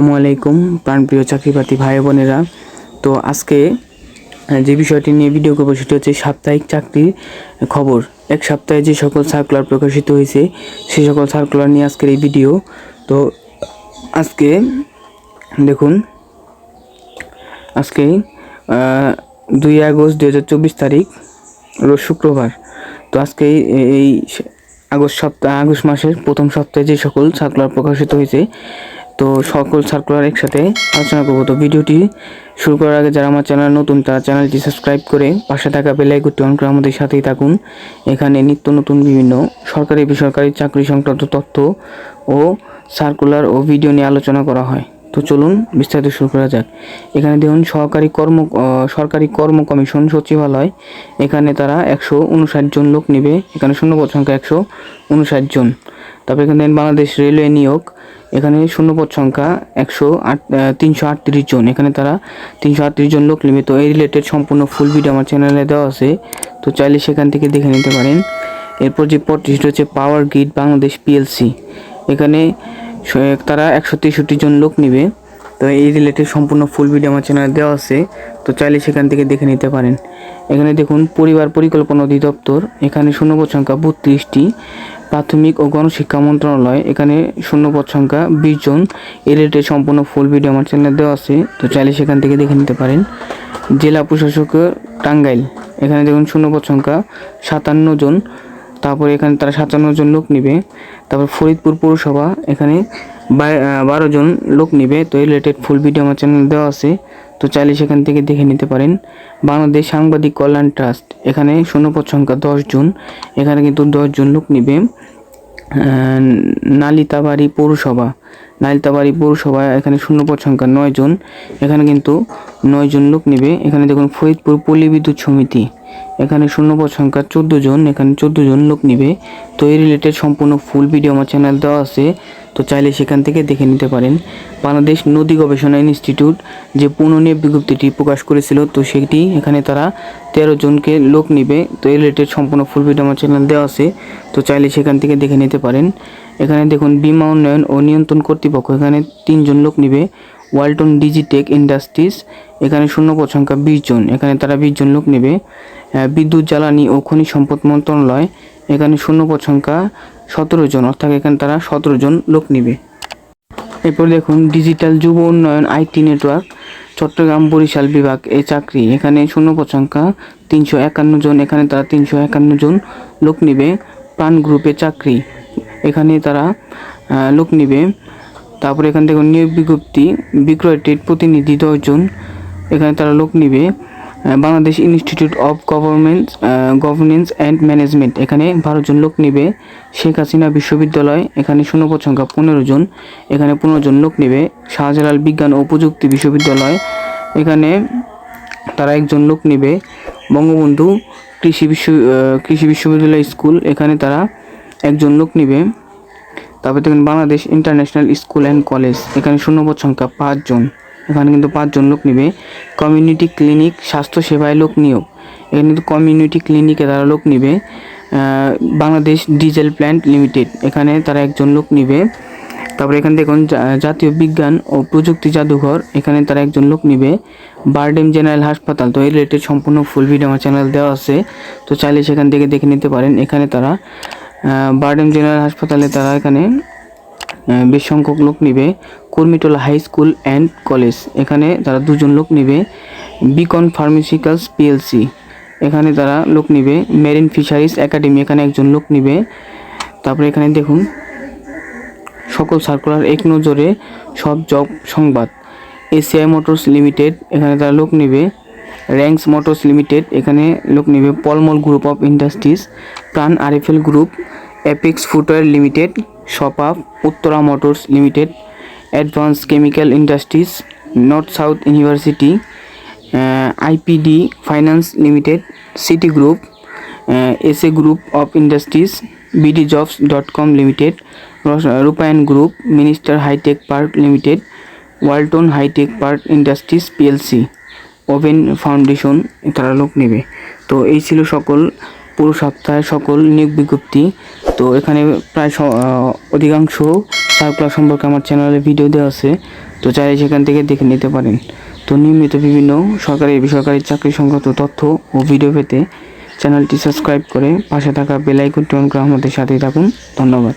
আসসালামু আলাইকুম প্রাণপ্রিয় চাকরিপ্রার্থী ভাই বোনেরা। তো আজকে যে বিষয়টি নিয়ে ভিডিও করব সেটি হচ্ছে সাপ্তাহিক চাকরির খবর। এক সপ্তাহে যে সকল সার্কুলার প্রকাশিত হয়েছে সেই সকল সার্কুলার নিয়ে আজকের এই ভিডিও তো আজকে, দেখুন, আজকে দুই আগস্ট দু হাজার চব্বিশ তারিখ, রোজ শুক্রবার। তো আজকে এই- এই আগস্ট সপ্তাহ, আগস্ট মাসের প্রথম সপ্তাহে যে সকল সার্কুলার প্রকাশিত হয়েছে তো সকল সার্কুলার একসাথে আলোচনা করব। তো ভিডিওটি শুরু করার আগে যারা আমার চ্যানেল নতুন, তারা চ্যানেলটি সাবস্ক্রাইব করে পাশে থাকা বেল আইকনটি অন করে আমাদের সাথেই থাকুন। এখানে নিত্য নতুন বিভিন্ন সরকারি, বেসরকারি, চাকরি সংক্রান্ত তথ্য ও সার্কুলার ও ভিডিও নিয়ে আলোচনা করা হয়। তো চলুন বিস্তারিত শুরু করা যাক। এখানে দেখুন, সহকারী কর্ম সরকারি কর্ম কমিশন সচিবালয়। এখানে তারা একশো উনষাট জন লোক নেবে। এখানে শূন্যপদ সংখ্যা একশো উনষাট জন। তারপরে এখানে বাংলাদেশ রেলওয়ে নিয়োগ। এখানে শূন্যপদ সংখ্যা একশো আট তিনশো আটত্রিশ জন। এখানে তারা তিনশো আটত্রিশ জন লোক নেবে তো এই রিলেটেড সম্পূর্ণ ফুল ভিডিও আমার চ্যানেলে দেওয়া আছে। তো চাইলে সেখান থেকে দেখে নিতে পারেন। এরপর যে পদটি সেটা হচ্ছে পাওয়ার গ্রিড বাংলাদেশ পিএলসি এখানে তারা একশো তেষট্টি জন লোক নেবে। তো এই রিলেটেড সম্পূর্ণ ফুল ভিডিও আমার চ্যানেলে দেওয়া আছে। তো চাইলে সেখান থেকে দেখে নিতে পারেন। এখানে দেখুন, পরিবার পরিকল্পনা অধিদপ্তর। এখানে শূন্যপদ সংখ্যা বত্রিশটি। প্রাথমিক ও গণশিক্ষা মন্ত্রণালয়, এখানে শূন্যপদ সংখ্যা বিশ জন। এই রিলেটেড সম্পূর্ণ ফুল ভিডিও আমার চ্যানেলে দেওয়া আছে, তো চাইলে সেখান থেকে দেখে নিতে পারেন। জেলা প্রশাসক টাঙ্গাইল, এখানে দেখুন শূন্যপদ সংখ্যা সাতান্ন জন। তারপরে এখানে তারা সাতান্ন জন লোক নিবে। তারপর ফরিদপুর পৌরসভা, এখানে বারো জন লোক নিবে। তো এই রিলেটেড ফুল ভিডিও আমার চ্যানেল দেওয়া আছে। তো চাইলে সেখান থেকে দেখে নিতে পারেন। বাংলাদেশ সাংবাদিক কল্যাণ ট্রাস্ট, এখানে শূন্যপদ সংখ্যা জন। এখানে কিন্তু জন লোক নিবে। নালিতাবাড়ি পৌরসভা নালিতাবাড়ি পৌরসভা এখানে শূন্যপদ সংখ্যা নয় জন। এখানে কিন্তু নয় জন লোক নেবে। এখানে দেখুন, ফরিদপুর পল্লী বিদ্যুৎ সমিতি। এখানে শূন্যপদ সংখ্যা চোদ্দ জন, এখানে চোদ্দ জন লোক নিবে। তো এই রিলেটেড সম্পূর্ণ ফুল ভিডিও আমার চ্যানেল দেওয়া আছে। তো চাইলে সেখান থেকে দেখে নিতে পারেন। বাংলাদেশ নদী গবেষণা ইনস্টিটিউট যে পুনর্নিয়োগ বিজ্ঞপ্তিটি প্রকাশ করেছিল, তো সেটি এখানে তারা তেরো জনকে লোক নেবে। তো এই রিলেটেড সম্পূর্ণ ফুল ভিডিও আমার চ্যানেল দেওয়া আছে। তো চাইলে সেখান থেকে দেখে নিতে পারেন। এখানে দেখুন, বিমা উন্নয়ন ও নিয়ন্ত্রণ কর্তৃপক্ষ, এখানে তিনজন লোক নিবে। ওয়ালটন ডিজিটেক ইন্ডাস্ট্রিজ, এখানে শূন্যপদ সংখ্যা বিশ জন। এখানে তারা বিশ জন লোক নেবে। বিদ্যুৎ, জ্বালানি ও খনিজ সম্পদ মন্ত্রণালয়, এখানে শূন্যপদ সংখ্যা সতেরো জন, অর্থাৎ এখানে তারা সতেরো জন লোক নেবে। এরপর দেখুন, ডিজিটাল যুব উন্নয়ন, আইটি নেটওয়ার্ক, চট্টগ্রাম বরিশাল বিভাগ এই চাকরি। এখানে শূন্যপদ সংখ্যা তিনশো একান্ন জন, এখানে তারা তিনশো একান্ন জন লোক নেবে। প্রাণ গ্রুপে চাকরি, এখানে তারা লোক নিবে। তারপরে এখান থেকে নিয়োগ বিজ্ঞপ্তি, বিক্রয় ট্রেড প্রতিনিধি দশজন, এখানে তারা লোক নিবে। Bangladesh institute of government governance and management এখানে বারো জন লোক নিবে। শেখ হাসিনা বিশ্ববিদ্যালয়, এখানে শূন্যপদ সংখ্যা পনেরো জন, এখানে পনেরো জন লোক নেবে। শাহজালাল বিজ্ঞান ও প্রযুক্তি বিশ্ববিদ্যালয়, এখানে তারা একজন লোক নেবে। বঙ্গবন্ধু কৃষি বিশ্ব কৃষি বিশ্ববিদ্যালয় স্কুল, এখানে তারা একজন লোক নেবে। তারপরে দেখেন Bangladesh international school and college এখানে শূন্যপদ সংখ্যা পাঁচজন এখানে কিন্তু পাঁচজন লোক নেবে। কমিউনিটি ক্লিনিক স্বাস্থ্য সেবায় লোক নিয়োগ। এখানে কিন্তু কমিউনিটি ক্লিনিকে তারা লোক নেবে। বাংলাদেশ ডিজেল প্ল্যান্ট লিমিটেড এখানে তারা একজন লোক নেবে। তারপরে এখানে দেখুন জাতীয় বিজ্ঞান ও প্রযুক্তি জাদুঘর। এখানে তারা একজন লোক নিবে। বারডেম জেনারেল হাসপাতাল তো এই রিলেটেড সম্পূর্ণ ফুল ভিডিও আমার চ্যানেল দেওয়া আছে। তো চাইলে সেখান থেকে দেখে নিতে পারেন। এখানে তারা বারডেম জেনারেল হাসপাতালে তারা এখানে বেশ সংখ্যক লোক নিবে। Kurmitola high school and college, এখানে তারা দুজন লোক নিবে। বিকন ফার্মাসিক্যালস পিএলসি, এখানে তারা লোক নিবে। মেরিন ফিশারিজ একাডেমি, এখানে একজন লোক নিবে। তারপরে এখানে দেখুন, সকল সার্কুলার এক নজরে, সব জব সংবাদ। এসিআই মোটরস লিমিটেড, এখানে তারা লোক নেবে। র্যাঙ্কস মোটরস লিমিটেড, এখানে লোক নেবে। Palmal group of industries Pran RFL group, Apex footwear limited ShopUp Uttara Motors limited, Advance Chemical Industries, North South University IPD Finance limited, City Group SA Group of Industries, BD Jobs dot com limited Rupayan Group, Minister hitech park limited, Walton hitech park industries PLC, Oven Foundation তারা লোক নেবে। তো এই ছিল সকল পুরো সপ্তাহে সকল নিয়োগ বিজ্ঞপ্তি। তো এখানে প্রায় অধিকাংশ সার্কুলার সম্পর্কে আমার চ্যানেলে ভিডিও দেওয়া আছে। তো চাইলে সেখান থেকে দেখে নিতে পারেন। তো নিয়মিত বিভিন্ন সরকারি বেসরকারি চাকরি সংক্রান্ত তথ্য ও ভিডিও পেতে চ্যানেলটি সাবস্ক্রাইব করে পাশে থাকা বেল অন করে আমাদের সাথেই থাকুন। ধন্যবাদ।